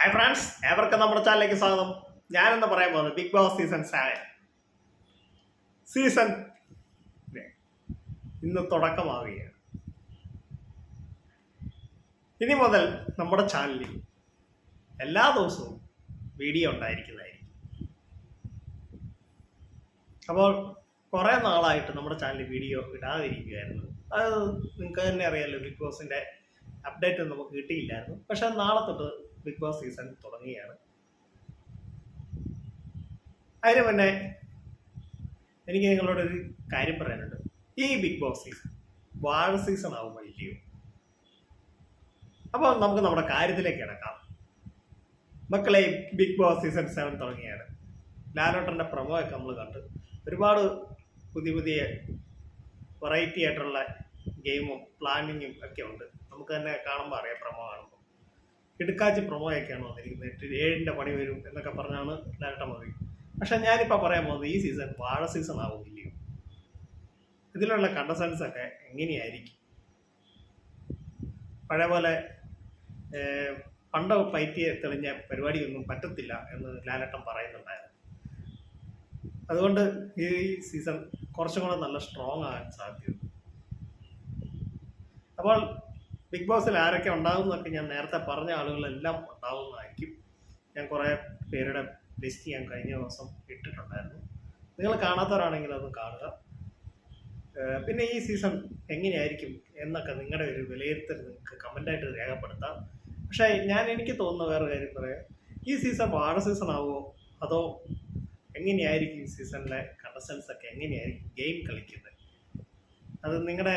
Hi friends ഏവർക്കും നമ്മുടെ ചാനലിലേക്ക് സ്വാഗതം. ഞാനെന്ന് പറയാൻ പോകുന്നത്? Bigg Boss season seven season ഇന്ന് തുടക്കമാവുകയാണ്. ഇനി മുതൽ നമ്മുടെ ചാനലിൽ എല്ലാ ദിവസവും വീഡിയോ ഉണ്ടായിരിക്കുന്നതായിരിക്കും. അപ്പോൾ കുറേ നാളായിട്ട് നമ്മുടെ ചാനലിൽ വീഡിയോ ഇടാതിരിക്കുകയായിരുന്നു. അത് നിങ്ങൾക്ക് തന്നെ അറിയാമല്ലോ ബിഗ് ബോസിന്റെ അപ്ഡേറ്റ് നമുക്ക് കിട്ടിയില്ലായിരുന്നു. പക്ഷെ നാളെ തൊട്ട് ബിഗ് ബോസ് സീസൺ തുടങ്ങുകയാണ്. അതിന് മുന്നേ എനിക്ക് നിങ്ങളോടൊരു കാര്യം പറയാനുണ്ട്. ഈ ബിഗ് ബോസ് സീസൺ വാഴ സീസൺ ആവുമ്പോൾ ഇല്ലയോ അപ്പോൾ നമുക്ക് നമ്മുടെ കാര്യത്തിലേക്ക് കിടക്കാം. മക്കളെ ബിഗ് ബോസ് സീസൺ സെവൻ തുടങ്ങിയാണ് ലാലോട്ടന്റെ പ്രമോ ഒക്കെ നമ്മൾ കണ്ടു. ഒരുപാട് പുതിയ പുതിയ വെറൈറ്റി ആയിട്ടുള്ള ഗെയിമും പ്ലാനിങ്ങും ഒക്കെ ഉണ്ട്. നമുക്ക് തന്നെ കാണുമ്പോൾ അറിയാം പ്രമോ കാണുമ്പോൾ കിടുക്കാച്ചി പ്രൊമോയൊക്കെയാണ് വന്നിരിക്കുന്നത്. ഏഴിന്റെ പണി വരും എന്നൊക്കെ പറഞ്ഞാണ് ഡയറക്ടർ മതി പക്ഷെ ഞാനിപ്പോൾ പറയാൻ പോകുന്നത് ഈ സീസൺ വാഴ സീസൺ ആവുന്നില്ല ഇതിലുള്ള കണ്ടസൻസ് ഒക്കെ എങ്ങനെയായിരിക്കും? പഴയ പോലെ പണ്ട പണ്ട് പയറ്റി തെളിഞ്ഞ പരിപാടിയൊന്നും പറ്റത്തില്ല എന്ന് ലാലട്ടൻ പറയുന്നുണ്ടായിരുന്നു. അതുകൊണ്ട് ഈ സീസൺ കുറച്ചും കൂടെ നല്ല സ്ട്രോങ് ആകാൻ സാധ്യത അപ്പോൾ ബിഗ് ബോസിൽ ആരൊക്കെ ഉണ്ടാകും എന്നൊക്കെ ഞാൻ നേരത്തെ പറഞ്ഞ ആളുകളെല്ലാം ഉണ്ടാവുന്നതായിരിക്കും. ഞാൻ കുറേ പേരുടെ ലിസ്റ്റ് ഞാൻ കഴിഞ്ഞ ദിവസം ഇട്ടിട്ടുണ്ടായിരുന്നു. നിങ്ങൾ കാണാത്തവരാണെങ്കിൽ അത് കാണുക. പിന്നെ ഈ സീസൺ എങ്ങനെയായിരിക്കും എന്നൊക്കെ നിങ്ങളുടെ ഒരു വിലയിരുത്തൽ നിങ്ങൾക്ക് കമന്റായിട്ട് രേഖപ്പെടുത്താം. പക്ഷേ ഞാൻ എനിക്ക് തോന്നുന്ന വേറെ കാര്യം പറയാം. ഈ സീസൺ വാഴ സീസൺ ആവുമോ അതോ എങ്ങനെയായിരിക്കും ഈ സീസണിലെ കണ്ടസ്റ്റൻസ് ഒക്കെ എങ്ങനെയായിരിക്കും ഗെയിം കളിക്കുന്നത്? അത് നിങ്ങളുടെ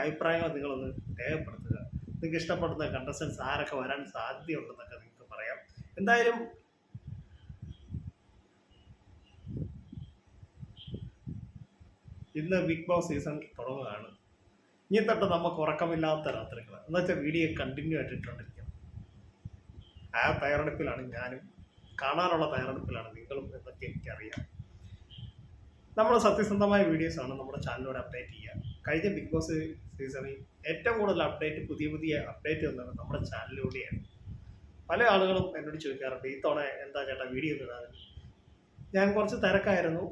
അഭിപ്രായങ്ങൾ നിങ്ങളൊന്ന് രേഖപ്പെടുത്തുക. നിങ്ങൾക്ക് ഇഷ്ടപ്പെടുന്ന കണ്ടസ്റ്റൻസ് ആരൊക്കെ വരാൻ സാധ്യതയുണ്ടെന്നൊക്കെ നിങ്ങൾക്ക് പറയാം. എന്തായാലും ഇന്ന് ബിഗ് ബോസ് സീസൺ തുടങ്ങുകയാണ്. ഇനി തൊട്ട് നമുക്ക് ഉറക്കമില്ലാത്ത രാത്രികൾ എന്ന് വെച്ചാൽ വീഡിയോ കണ്ടിന്യൂ ആയിട്ട് ഇട്ടുകൊണ്ടിരിക്കണം ആ തയ്യാറെടുപ്പിലാണ് ഞാനും കാണാനുള്ള തയ്യാറെടുപ്പിലാണ് നിങ്ങളും എന്നൊക്കെ എനിക്കറിയാം. നമ്മൾ സത്യസന്ധമായ വീഡിയോസാണ് നമ്മുടെ ചാനലിലൂടെ അപ്ഡേറ്റ് ചെയ്യുക. കഴിഞ്ഞ ബിഗ് ബോസ് സീസണിൽ ഏറ്റവും കൂടുതൽ അപ്ഡേറ്റ് പുതിയ പുതിയ അപ്ഡേറ്റ് വന്നത് നമ്മുടെ ചാനലിലൂടെയാണ് പല ആളുകളും എന്നോട് ചോദിക്കാറുണ്ട് ഈ തവണ എന്താ ചേട്ടാ വീഡിയോ ഇടാതെ? ഞാൻ കുറച്ച് തിരക്കായിരുന്നു.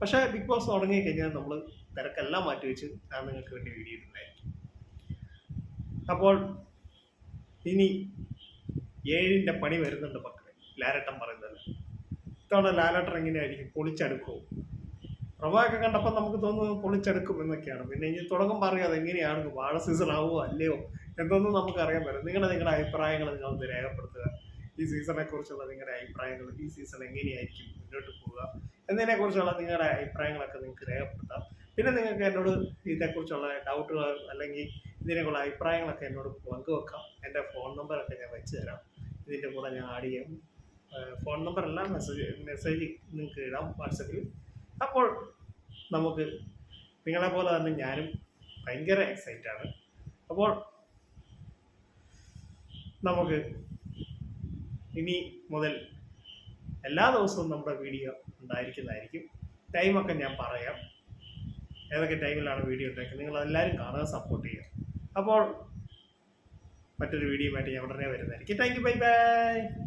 പക്ഷേ ബിഗ് ബോസ് തുടങ്ങി കഴിഞ്ഞാൽ നമ്മൾ തിരക്കെല്ലാം മാറ്റി വെച്ച് ഞാൻ നിങ്ങൾക്ക് വേണ്ടി വീഡിയോ ഇടുന്നതായിരിക്കും. അപ്പോൾ ഇനി ഏഴിന്റെ പണി വരുന്നുണ്ട് മക്കളെ ലാലട്ടൻ പറയുന്നത്. ഇത്തവണ ലാലട്ടൻ എങ്ങനെയായിരിക്കും? പൊളിച്ചെടുക്കുമോ പ്രഭായൊക്കെ കണ്ടപ്പോൾ നമുക്ക് തോന്നുന്നു പൊളിച്ചെടുക്കും എന്നൊക്കെയാണ്. പിന്നെ ഇനി തുടങ്ങുമ്പോൾ അറിയാം അതെങ്ങനെയാണ്? വാഴ സീസൺ ആവുമോ അല്ലയോ? എന്നൊന്നും നമുക്ക് അറിയാൻ പറ്റും നിങ്ങളുടെ നിങ്ങളുടെ അഭിപ്രായങ്ങൾ നിങ്ങളൊന്ന് രേഖപ്പെടുത്തുക. ഈ സീസണെ കുറിച്ചുള്ള നിങ്ങളുടെ അഭിപ്രായങ്ങൾ ഈ സീസൺ എങ്ങനെയായിരിക്കും മുന്നോട്ട് പോവുക എന്നതിനെ കുറിച്ചുള്ള നിങ്ങളുടെ അഭിപ്രായങ്ങളൊക്കെ നിങ്ങൾക്ക് രേഖപ്പെടുത്താം. പിന്നെ നിങ്ങൾക്ക് എന്നോട് ഇതേക്കുറിച്ചുള്ള ഡൗട്ടുകൾ അല്ലെങ്കിൽ ഇതിനെക്കുള്ള അഭിപ്രായങ്ങളൊക്കെ എന്നോട് പങ്കുവെക്കാം. എന്റെ ഫോൺ നമ്പറൊക്കെ ഞാൻ വെച്ച് തരാം. ഇതിന്റെ കൂടെ ഞാൻ ആഡ് ചെയ്യാം. ഫോൺ നമ്പറല്ല മെസ്സേജ് മെസ്സേജ് നിങ്ങൾക്ക് ഇടാം. വാട്സപ്പിൽ അപ്പോൾ നമുക്ക് നിങ്ങളെ പോലെ തന്നെ ഞാനും ഭയങ്കര എക്സൈറ്റ് ആണ്. അപ്പോൾ നമുക്ക് ഇനി മുതൽ എല്ലാ ദിവസവും നമ്മുടെ വീഡിയോ ഉണ്ടായിരിക്കുന്നതായിരിക്കും. ടൈമൊക്കെ ഞാൻ പറയാം. ഏതൊക്കെ ടൈമിലാണ് വീഡിയോ ഉണ്ടാക്കുന്നത് നിങ്ങൾ എല്ലാവരും കാണുക സപ്പോർട്ട് ചെയ്യുക. അപ്പോൾ മറ്റൊരു വീഡിയോയുമായിട്ട് ഞാൻ ഉടനെ വരുന്നതായിരിക്കും. Thank you bye bye